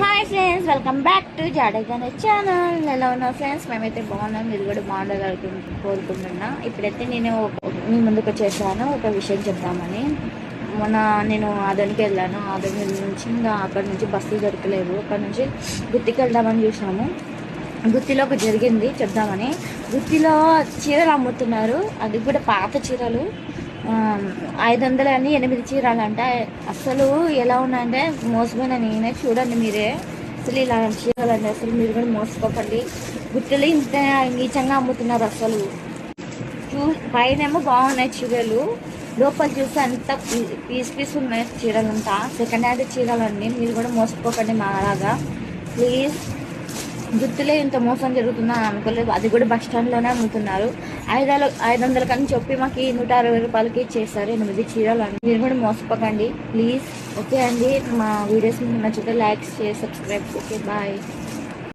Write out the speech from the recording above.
Hi friends welcome back to జాడగానే channel ఎలా ఉన్నా friends మేమైతే బాగున్నాం మీరు కూడా బాగుండాలి కోరుకుంటున్నా ఇప్పుడైతే నేను మీ ముందుకు వచ్చేసాను ఒక విషయం చెప్దామని. మొన్న నేను ఆదోనికి వెళ్ళాను. ఆదోని నుంచి ఇంకా అక్కడ నుంచి బస్సులు దొరకలేదు. అక్కడ నుంచి గుత్తికి వెళ్దామని చూసాము గుత్తిలో ఒక జరిగింది చెప్దామని. గుత్తిలో చీరలు అమ్ముతున్నారు. అది కూడా పాత చీరలు. ఐదు వందలు అని ఎనిమిది చీరలు అంట అసలు ఎలా ఉన్నాయంటే మోసమైన నేనే చూడండి మీరే. అసలు ఇలా చీరలు అండి అసలు మీరు కూడా మోసపోకండి గుట్టలు ఇంత నీచంగా అమ్ముతున్నారు అసలు. చూ పైనేమో బాగున్నాయి చీరలు. లోపల చూస్తే అంత పీస్ పీస్ ఉన్నాయి చీరలు అంతా సెకండ్ హ్యాండ్ చీరలు అండి మీరు కూడా మోసపోకండి మాలాగా ప్లీజ్ జుట్టులే ఇంత మోసం జరుగుతుందా అనుకోలేదు. అది కూడా బస్ స్టాండ్లోనే అమ్ముతున్నారు. ఐదు వందల ఐదు వందల కానీ చెప్పి మాకు నూట అరవై రూపాయలకి ఇచ్చేస్తారు ఎనిమిది చీరలు అండి. మీరు కూడా మోసపోకండి. ప్లీజ్. ఓకే అండి. మా వీడియోస్ మీకు నచ్చితే లైక్స్ చేసి సబ్స్క్రైబ్. Okay bye.